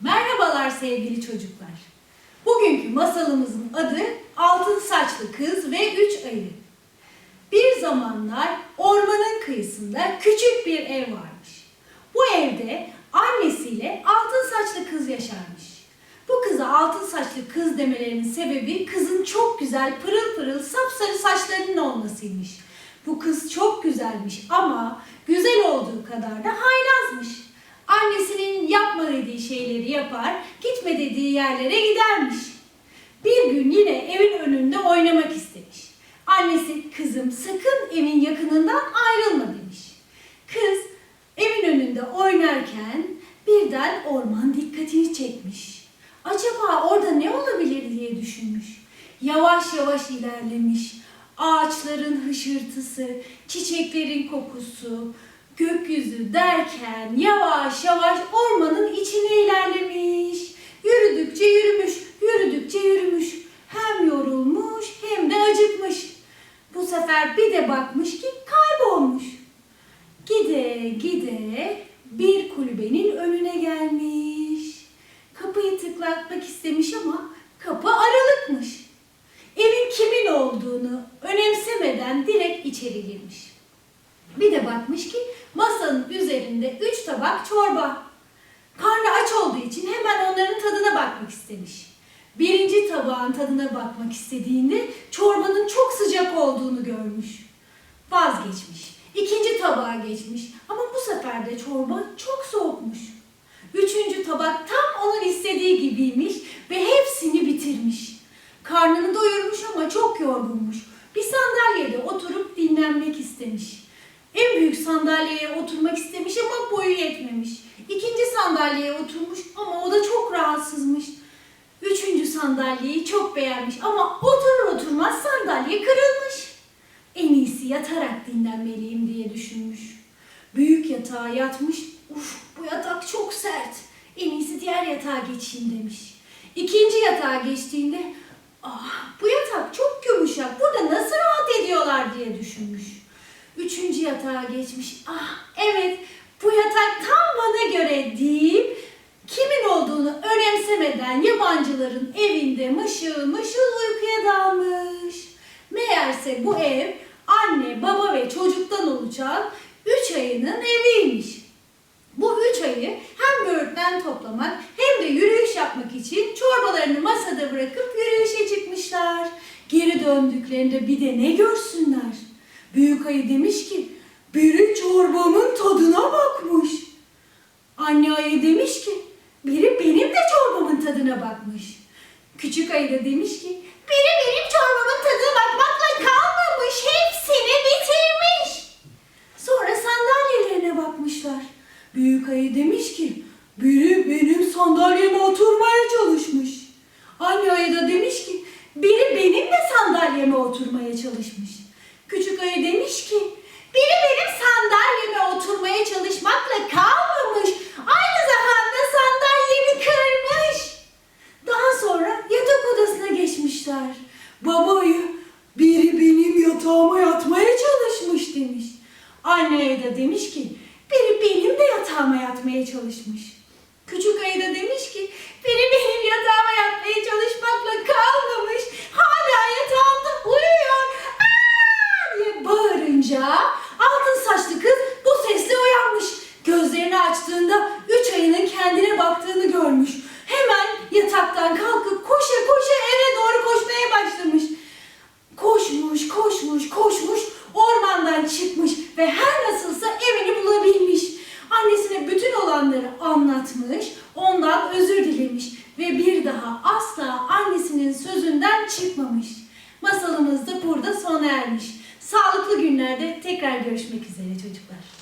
Merhabalar sevgili çocuklar. Bugünkü masalımızın adı Altın Saçlı Kız ve Üç Ayı. Bir zamanlar ormanın kıyısında küçük bir ev varmış. Bu evde annesiyle altın saçlı kız yaşarmış. Bu kıza altın saçlı kız demelerinin sebebi kızın çok güzel pırıl pırıl sapsarı saçlarının olmasıymış. Bu kız çok güzelmiş ama güzel olduğu kadar da haylazmış. Annesinin dediği şeyleri yapar, gitme dediği yerlere gidermiş. Bir gün yine evin önünde oynamak istemiş. Annesi kızım sakın evin yakınından ayrılma demiş. Kız evin önünde oynarken birden orman dikkatini çekmiş. Acaba orada ne olabilir diye düşünmüş. Yavaş yavaş ilerlemiş. Ağaçların hışırtısı, çiçeklerin kokusu, gökyüzü derken yavaş yavaş ormanın içine ilerlemiş. Yürüdükçe yürümüş, yürüdükçe yürümüş. Hem yorulmuş hem de acıkmış. Bu sefer bir de bakmış ki kaybolmuş. Gide gide bir kulübenin önüne gelmiş. Kapıyı tıklatmak istemiş ama kapı aralıkmış. Evin kimin olduğunu önemsemeden direkt içeri girmiş. Bir de bakmış ki masanın üzerinde üç tabak çorba. Karnı aç olduğu için hemen onların tadına bakmak istemiş. Birinci tabağın tadına bakmak istediğinde çorbanın çok sıcak olduğunu görmüş. Vazgeçmiş. İkinci tabağa geçmiş ama bu sefer de çorba çok soğukmuş. Üçüncü tabak tam onun istediği gibiymiş ve hepsini bitirmiş. Karnını doyurmuş ama çok yorgunmuş. Bir sandalyede oturup dinlenmek istemiş. En büyük sandalyeye oturmak istemiş ama boyu yetmemiş. İkinci sandalyeye oturmuş ama o da çok rahatsızmış. Üçüncü sandalyeyi çok beğenmiş ama oturur oturmaz sandalye kırılmış. En iyisi yatarak dinlenmeliyim diye düşünmüş. Büyük yatağa yatmış. Uf bu yatak çok sert. En iyisi diğer yatağa geçeyim demiş. İkinci yatağa geçtiğinde ah bu yatak çok yumuşak. Burada nasıl rahat ediyorlar diye düşünmüş. Üçüncü yatağa geçmiş. Ah evet bu yatak tam bana göre deyip kimin olduğunu önemsemeden yabancıların evinde mışıl mışıl uykuya dalmış. Meğerse bu ev anne, baba ve çocuktan oluşan üç ayının eviymiş. Bu üç ayı hem böğürtlen toplamak hem de yürüyüş yapmak için çorbalarını masada bırakıp yürüyüşe çıkmışlar. Geri döndüklerinde bir de ne görsünler? Büyük ayı demiş ki, biri çorbamın tadına bakmış. Anne ayı demiş ki, biri benim de çorbamın tadına bakmış. Küçük ayı da demiş ki, biri benim çorbamın tadına bakmakla kalmamış, hepsini bitirmiş. Sonra sandalyelerine bakmışlar. Büyük ayı demiş ki, biri benim sandalyeme oturmaya çalışmış. Anne ayı da demiş ki, biri benim de sandalyeme oturmaya çalışmış. Küçük ayı demiş ki, biri benim sandalyeme oturmaya çalışmakla kalmamış, aynı zamanda sandalyemi kırmış. Daha sonra yatak odasına geçmişler. Baba ayı, biri benim yatağıma yatmaya çalışmış demiş. Anne ayı da demiş ki, biri benim de yatağıma yatmaya çalışmış. Küçük ayı da demiş anlatmış, ondan özür dilemiş ve bir daha asla annesinin sözünden çıkmamış. Masalımız da burada sona ermiş. Sağlıklı günlerde tekrar görüşmek üzere çocuklar.